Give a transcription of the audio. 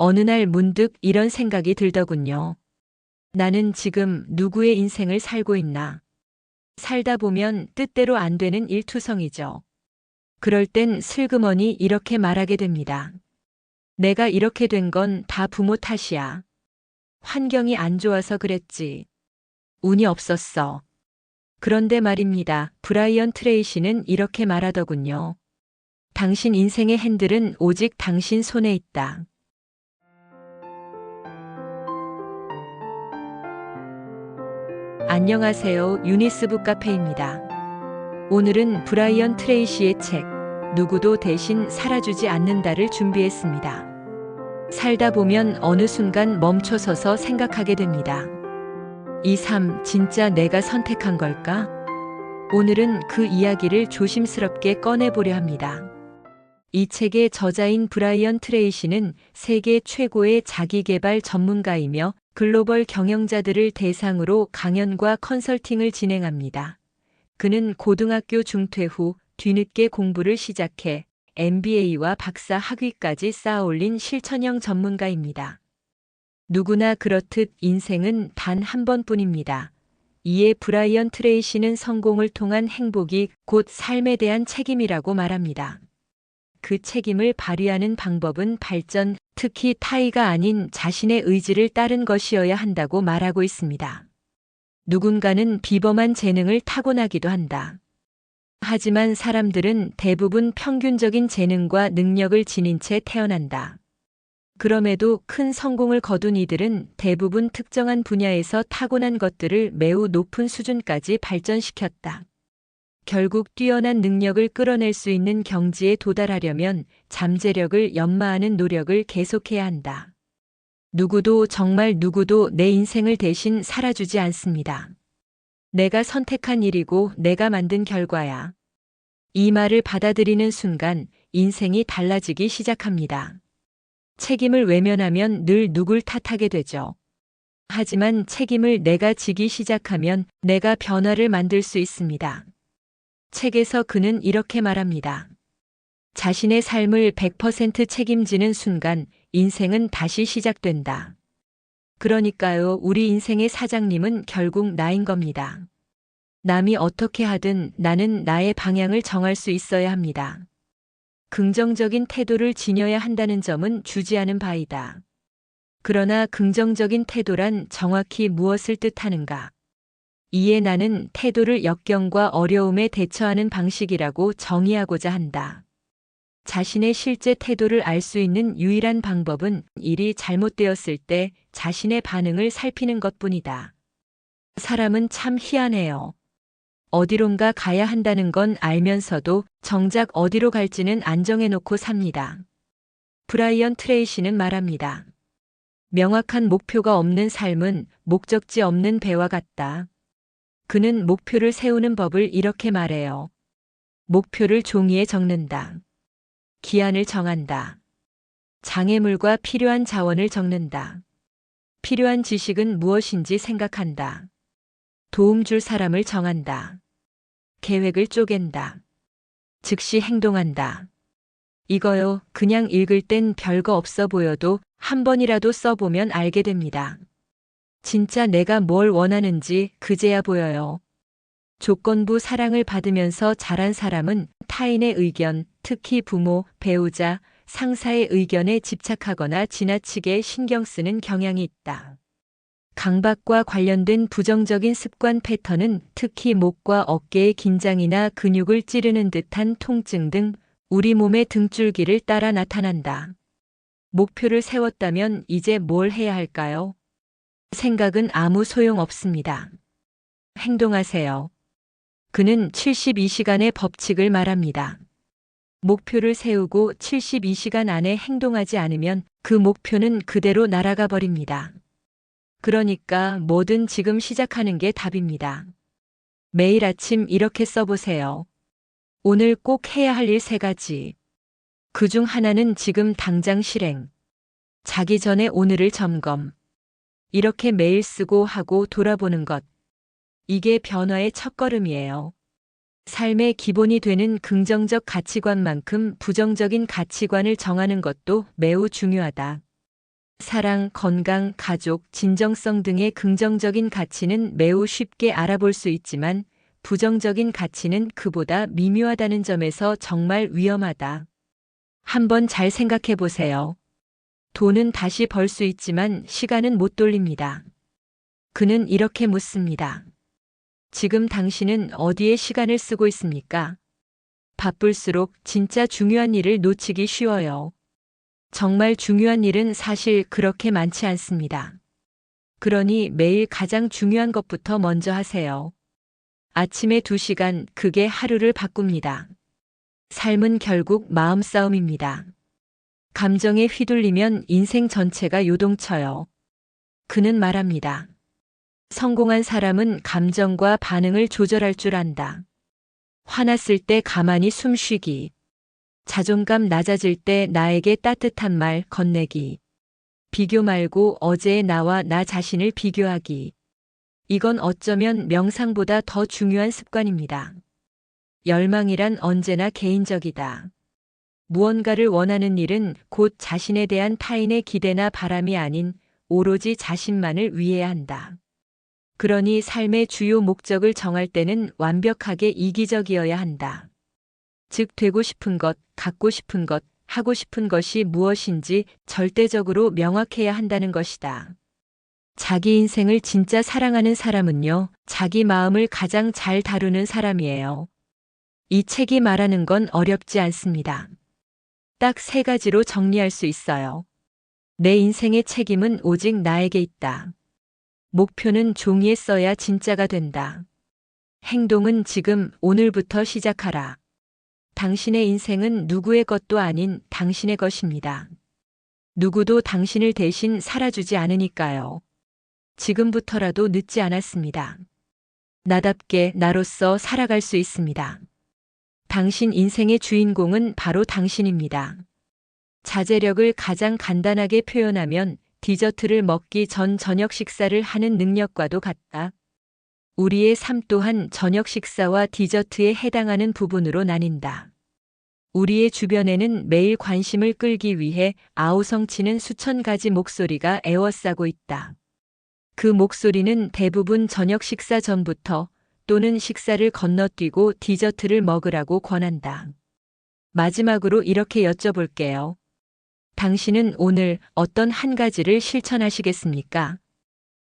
어느 날 문득 이런 생각이 들더군요. 나는 지금 누구의 인생을 살고 있나? 살다 보면 뜻대로 안 되는 일투성이죠. 그럴 땐 슬그머니 이렇게 말하게 됩니다. 내가 이렇게 된 건 다 부모 탓이야. 환경이 안 좋아서 그랬지. 운이 없었어. 그런데 말입니다. 브라이언 트레이시는 이렇게 말하더군요. 당신 인생의 핸들은 오직 당신 손에 있다. 안녕하세요. 유니스북 카페입니다. 오늘은 브라이언 트레이시의 책, 누구도 대신 살아주지 않는다를 준비했습니다. 살다 보면 어느 순간 멈춰서서 생각하게 됩니다. 이 삶 진짜 내가 선택한 걸까? 오늘은 그 이야기를 조심스럽게 꺼내보려 합니다. 이 책의 저자인 브라이언 트레이시는 세계 최고의 자기개발 전문가이며 글로벌 경영자들을 대상으로 강연과 컨설팅을 진행합니다. 그는 고등학교 중퇴 후 뒤늦게 공부를 시작해 MBA와 박사 학위까지 쌓아올린 실천형 전문가입니다. 누구나 그렇듯 인생은 단 한 번뿐입니다. 이에 브라이언 트레이시는 성공을 통한 행복이 곧 삶에 대한 책임이라고 말합니다. 그 책임을 발휘하는 방법은 발전, 특히 타의가 아닌 자신의 의지를 따른 것이어야 한다고 말하고 있습니다. 누군가는 비범한 재능을 타고나기도 한다. 하지만 사람들은 대부분 평균적인 재능과 능력을 지닌 채 태어난다. 그럼에도 큰 성공을 거둔 이들은 대부분 특정한 분야에서 타고난 것들을 매우 높은 수준까지 발전시켰다. 결국 뛰어난 능력을 끌어낼 수 있는 경지에 도달하려면 잠재력을 연마하는 노력을 계속해야 한다. 누구도 정말 누구도 내 인생을 대신 살아주지 않습니다. 내가 선택한 일이고 내가 만든 결과야. 이 말을 받아들이는 순간 인생이 달라지기 시작합니다. 책임을 외면하면 늘 누굴 탓하게 되죠. 하지만 책임을 내가 지기 시작하면 내가 변화를 만들 수 있습니다. 책에서 그는 이렇게 말합니다. 자신의 삶을 100% 책임지는 순간 인생은 다시 시작된다. 그러니까요, 우리 인생의 사장님은 결국 나인 겁니다. 남이 어떻게 하든 나는 나의 방향을 정할 수 있어야 합니다. 긍정적인 태도를 지녀야 한다는 점은 주지하는 바이다. 그러나 긍정적인 태도란 정확히 무엇을 뜻하는가? 이에 나는 태도를 역경과 어려움에 대처하는 방식이라고 정의하고자 한다. 자신의 실제 태도를 알 수 있는 유일한 방법은 일이 잘못되었을 때 자신의 반응을 살피는 것 뿐이다. 사람은 참 희한해요. 어디론가 가야 한다는 건 알면서도 정작 어디로 갈지는 안 정해놓고 삽니다. 브라이언 트레이시는 말합니다. 명확한 목표가 없는 삶은 목적지 없는 배와 같다. 그는 목표를 세우는 법을 이렇게 말해요. 목표를 종이에 적는다. 기한을 정한다. 장애물과 필요한 자원을 적는다. 필요한 지식은 무엇인지 생각한다. 도움 줄 사람을 정한다. 계획을 쪼갠다. 즉시 행동한다. 이거요, 그냥 읽을 땐 별거 없어 보여도 한 번이라도 써보면 알게 됩니다. 진짜 내가 뭘 원하는지 그제야 보여요. 조건부 사랑을 받으면서 자란 사람은 타인의 의견, 특히 부모, 배우자, 상사의 의견에 집착하거나 지나치게 신경 쓰는 경향이 있다. 강박과 관련된 부정적인 습관 패턴은 특히 목과 어깨의 긴장이나 근육을 찌르는 듯한 통증 등 우리 몸의 등줄기를 따라 나타난다. 목표를 세웠다면 이제 뭘 해야 할까요? 생각은 아무 소용 없습니다. 행동하세요. 그는 72시간의 법칙을 말합니다. 목표를 세우고 72시간 안에 행동하지 않으면 그 목표는 그대로 날아가 버립니다. 그러니까 뭐든 지금 시작하는 게 답입니다. 매일 아침 이렇게 써보세요. 오늘 꼭 해야 할 일 세 가지. 그 중 하나는 지금 당장 실행. 자기 전에 오늘을 점검. 이렇게 매일 쓰고 하고 돌아보는 것. 이게 변화의 첫걸음이에요. 삶의 기본이 되는 긍정적 가치관만큼 부정적인 가치관을 정하는 것도 매우 중요하다. 사랑, 건강, 가족, 진정성 등의 긍정적인 가치는 매우 쉽게 알아볼 수 있지만 부정적인 가치는 그보다 미묘하다는 점에서 정말 위험하다. 한번 잘 생각해 보세요. 돈은 다시 벌 수 있지만 시간은 못 돌립니다. 그는 이렇게 묻습니다. 지금 당신은 어디에 시간을 쓰고 있습니까? 바쁠수록 진짜 중요한 일을 놓치기 쉬워요. 정말 중요한 일은 사실 그렇게 많지 않습니다. 그러니 매일 가장 중요한 것부터 먼저 하세요. 아침에 2시간 그게 하루를 바꿉니다. 삶은 결국 마음싸움입니다. 감정에 휘둘리면 인생 전체가 요동쳐요. 그는 말합니다. 성공한 사람은 감정과 반응을 조절할 줄 안다. 화났을 때 가만히 숨 쉬기. 자존감 낮아질 때 나에게 따뜻한 말 건네기. 비교 말고 어제의 나와 나 자신을 비교하기. 이건 어쩌면 명상보다 더 중요한 습관입니다. 열망이란 언제나 개인적이다. 무언가를 원하는 일은 곧 자신에 대한 타인의 기대나 바람이 아닌 오로지 자신만을 위해야 한다. 그러니 삶의 주요 목적을 정할 때는 완벽하게 이기적이어야 한다. 즉, 되고 싶은 것, 갖고 싶은 것, 하고 싶은 것이 무엇인지 절대적으로 명확해야 한다는 것이다. 자기 인생을 진짜 사랑하는 사람은요, 자기 마음을 가장 잘 다루는 사람이에요. 이 책이 말하는 건 어렵지 않습니다. 딱 세 가지로 정리할 수 있어요. 내 인생의 책임은 오직 나에게 있다. 목표는 종이에 써야 진짜가 된다. 행동은 지금 오늘부터 시작하라. 당신의 인생은 누구의 것도 아닌 당신의 것입니다. 누구도 당신을 대신 살아주지 않으니까요. 지금부터라도 늦지 않았습니다. 나답게 나로서 살아갈 수 있습니다. 당신 인생의 주인공은 바로 당신입니다. 자제력을 가장 간단하게 표현하면 디저트를 먹기 전 저녁 식사를 하는 능력과도 같다. 우리의 삶 또한 저녁 식사와 디저트에 해당하는 부분으로 나뉜다. 우리의 주변에는 매일 관심을 끌기 위해 아우성치는 수천 가지 목소리가 에워싸고 있다. 그 목소리는 대부분 저녁 식사 전부터 또는 식사를 건너뛰고 디저트를 먹으라고 권한다. 마지막으로 이렇게 여쭤볼게요. 당신은 오늘 어떤 한 가지를 실천하시겠습니까?